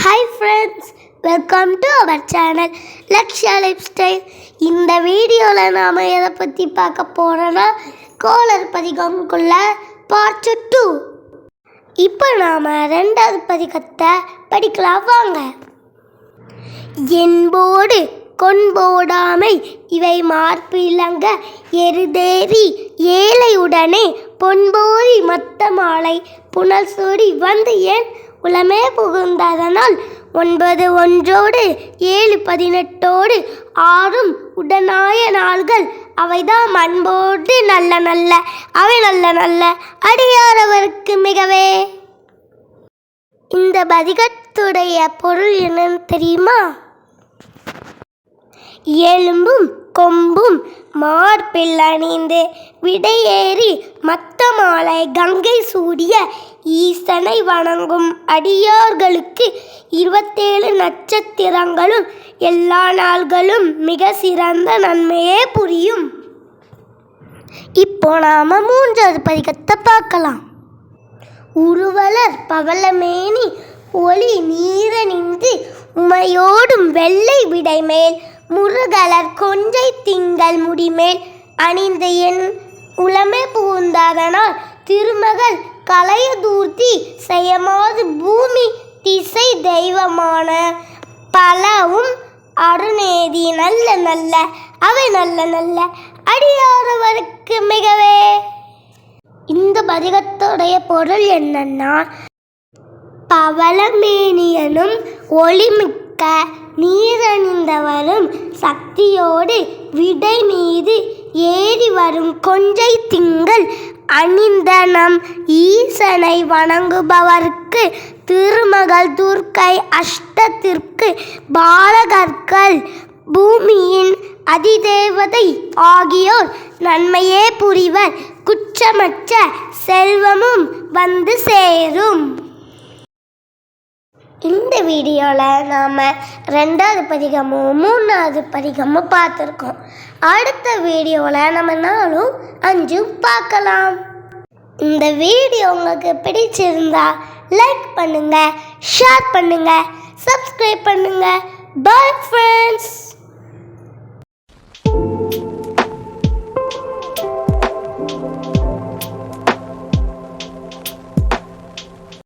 Hi friends welcome to our channel Laksha life style இந்த வீடியோவில் நாம் எதை பற்றி பார்க்க போகிறோன்னா கோளர் பதிகம்குள்ள பார்ட் டூ இப்போ நாம் ரெண்டாவது பதிகத்தை படிக்கலாம் வாங்க. என்போடு கொன்போடாமை இவை மார்பிலங்க எருதேறி ஏழையுடனே பொன்போதி மத்த மாலை புனல் சூடி வந்து ஏன் உளமே புகுந்ததனால் ஒன்பது ஒன்றோடு ஏழு பதினெட்டோடு ஆறும் உடனாய நாள்கள். அவைதான் அன்போடு நல்ல நல்ல அவை நல்ல நல்ல அடியாரவருக்கு மிகவே. இந்த பதிகத்துடைய பொருள் என்னன்னு தெரியுமா? எலும்பும் கொம்பும் மார்பில் அணிந்து விடையேறி மத்த மாலை கங்கை சூடிய ஈசனை வணங்கும் அடியார்களுக்கு இருபத்தேழு நட்சத்திரங்களும் எல்லா நாள்களும் மிக சிறந்த நன்மையே புரியும். இப்போ நாம மூன்றாவது பதிகத்தை பார்க்கலாம். உருவலர் பவளமேனி ஒளி நீரணிந்து உமையோடும் வெள்ளை விடைமேல் முருகலர் கொஞ்சை திங்கள் முடிமேல் அணிந்த என் உளமே புகுந்ததனால் திருமகள் கலையதூர்த்தி செய்யமாது பூமி திசை தெய்வமான பலவும் அருணேதி நல்ல நல்ல அவை நல்ல நல்ல அடியாரவருக்கு மிகவே. இந்த பதிகத்துடைய பொருள் என்னன்னா பவளமேனியனும் ஒளிமிக்க நீரணிந்தவரும் சக்தியோடு விடை மீது ஏறி வரும் கொஞ்சை திங்கள் அணிந்த நம் ஈசனை வணங்குபவர்க்கு திருமகள் துர்க்கை அஷ்டத்திற்கு பாலகர்கள் பூமியின் அதிதேவதை ஆகியோர் நன்மையே புரிவர். குற்றமற்ற செல்வமும் வந்து சேரும். இந்த வீடியோவில் நாம் ரெண்டாவது பதிகமும் மூணாவது பதிகமும் பார்த்துருக்கோம். அடுத்த வீடியோவில் நம்ம நாலும் அஞ்சும் பார்க்கலாம். இந்த வீடியோ உங்களுக்கு பிடிச்சிருந்தா லைக் பண்ணுங்கள் ஷேர் பண்ணுங்கள் சப்ஸ்கிரைப் பண்ணுங்கள் பாய் ஃப்ரெண்ட்ஸ்